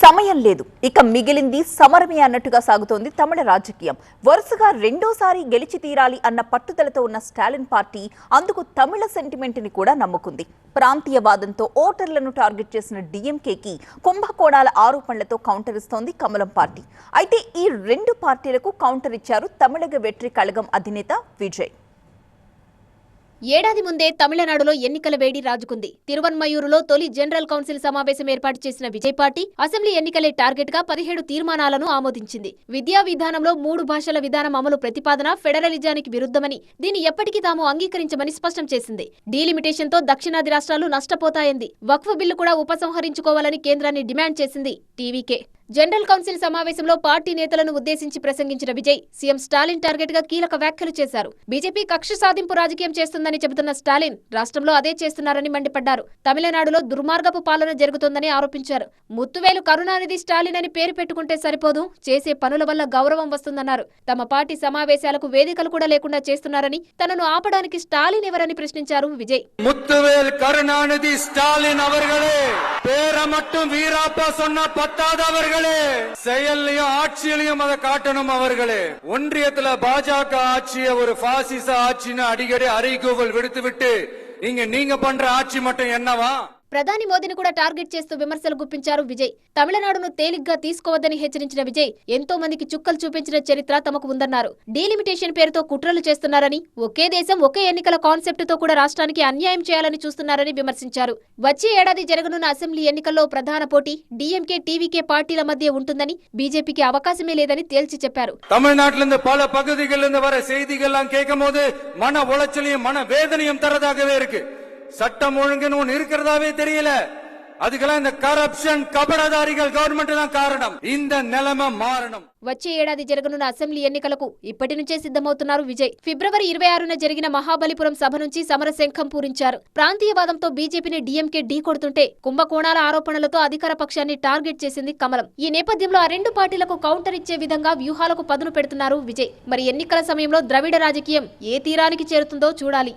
సమయం లేదు. ఇక మిగిలింది సమరమే అన్నట్టుగా సాగుతోంది తమిళ రాజకీయం. వరుసగా రెండోసారి గెలిచి తీరాలి అన్న పట్టుదలతో ఉన్న స్టాలిన్ పార్టీ అందుకు తమిళ సెంటిమెంట్ని కూడా నమ్ముకుంది. ప్రాంతీయవాదంతో ఓటర్లను టార్గెట్ చేసిన డిఎంకేకి కుంభకోణాల ఆరోపణలతో కౌంటర్ ఇస్తోంది కమలం పార్టీ. అయితే ఈ రెండు పార్టీలకు కౌంటర్ ఇచ్చారు తమిళగ వెట్రి కళగం అధినేత విజయ్. ఏడాది ముందే తమిళనాడులో ఎన్నికల వేడి రాజుకుంది. తిరువన్మయూరులో తొలి జనరల్ కౌన్సిల్ సమావేశం ఏర్పాటు చేసిన విజయ్ పార్టీ అసెంబ్లీ ఎన్నికలే టార్గెట్గా పదిహేడు తీర్మానాలను ఆమోదించింది. విద్యా విధానంలో మూడు భాషల విధానం అమలు ప్రతిపాదన ఫెడరలిజానికి విరుద్ధమని దీన్ని ఎప్పటికీ తాము అంగీకరించమని స్పష్టం చేసింది. డీలిమిటేషన్తో దక్షిణాది రాష్ట్రాలు నష్టపోతాయంది. వక్ఫ్ బిల్లు కూడా ఉపసంహరించుకోవాలని కేంద్రాన్ని డిమాండ్ చేసింది టీవీకే. జనరల్ కౌన్సిల్ సమావేశంలో పార్టీ నేతలను ఉద్దేశించి ప్రసంగించిన విజయ్ సీఎం స్టాలిన్ టార్గెట్గా కీలక వ్యాఖ్యలు చేశారు. బీజేపీ కక్ష సాధింపు రాజకీయం చేస్తుందని చెబుతున్న స్టాలిన్ రాష్ట్రంలో అదే చేస్తున్నారని మండిపడ్డారు. తమిళనాడులో దుర్మార్గపు పాలన జరుగుతోందని ఆరోపించారు. ముత్తువేలు కరుణానిధి స్టాలిన్ అని పేరు పెట్టుకుంటే సరిపోదు చేసే పనుల వల్ల గౌరవం వస్తుందన్నారు. తమ పార్టీ సమావేశాలకు వేదికలు కూడా లేకుండా చేస్తున్నారని తనను ఆపడానికి స్టాలిన్ ఎవరని ప్రశ్నించారు విజయ్. ముత్తువేల్ కరుణానిధి స్టాలిన్ అవర్గడే! பேரை மட்டும் வீராப்பா சொன்னா பத்தாதவர்களே. செயல்லையும் ஆட்சியிலையும் அதை காட்டணும் அவர்களே. ஒன்றியத்துல பாஜக ஆட்சியை ஒரு பாசிச ஆட்சின்னு அடிக்கடி அறைகூவல் விடுத்துவிட்டு இங்க நீங்க பண்ற ஆட்சி மட்டும் என்னவா? ప్రధాని మోదీని కూడా టార్గెట్ చేస్తూ విమర్శలు గుప్పించారు విజయ్ తమిళనాడును తేలిగ్గా తీసుకోవద్దని హెచ్చరించిన విజయ్ ఎంతో మందికి చుక్కలు చూపించిన చరిత్ర తమకు ఉందన్నారు డీలిమిటేషన్ పేరుతో కుట్రలు చేస్తున్నారని ఒకే దేశం ఒకే ఎన్నికల కాన్సెప్ట్ తో కూడా రాష్ట్రానికి అన్యాయం చేయాలని చూస్తున్నారని విమర్శించారు వచ్చే ఏడాది జరగనున్న అసెంబ్లీ ఎన్నికల్లో ప్రధాన పోటీ డీఎంకే టీవీకే పార్టీల మధ్య ఉంటుందని బీజేపీకి అవకాశమే లేదని తేల్చి చెప్పారు தமிழ்நாட்டில இருந்து பல பகுதிகளில் இருந்து வர செய்திகள்லாம் கேட்கும் போது மன உளைச்சலையும் மன வேதனையும் தரதாகவே இருக்கு சட்டம் ஒழுங்குன்னு ஒண்ணு இருக்கிறதாவே தெரியல அதுக்கெல்லாம் இந்த கரப்ஷன் கபடதாரிகள் கவர்மெண்ட் தான் காரணம் இந்த நிலைமை மாறணும் వచ్చే ఏడాది జరగనున్న అసెంబ్లీ ఎన్నికలకు ఇప్పటి నుంచే సిద్ధమవుతున్నారు విజయ్ ఫిబ్రవరి ఇరవై ఆరున జరిగిన మహాబలిపురం సభ నుంచి సమరశంఖం పూరించారు ప్రాంతీయవాదంతో బీజేపీని డీఎంకే ఢీ కొడుతుంటే కుంభకోణాల ఆరోపణలతో అధికార పక్షాన్ని టార్గెట్ చేసింది కమలం ఈ నేపథ్యంలో ఆ రెండు పార్టీలకు కౌంటర్ ఇచ్చే విధంగా వ్యూహాలకు పదును పెడుతున్నారు విజయ్ మరి ఎన్నికల సమయంలో ద్రవిడ రాజకీయం ఏ తీరానికి చేరుతుందో చూడాలి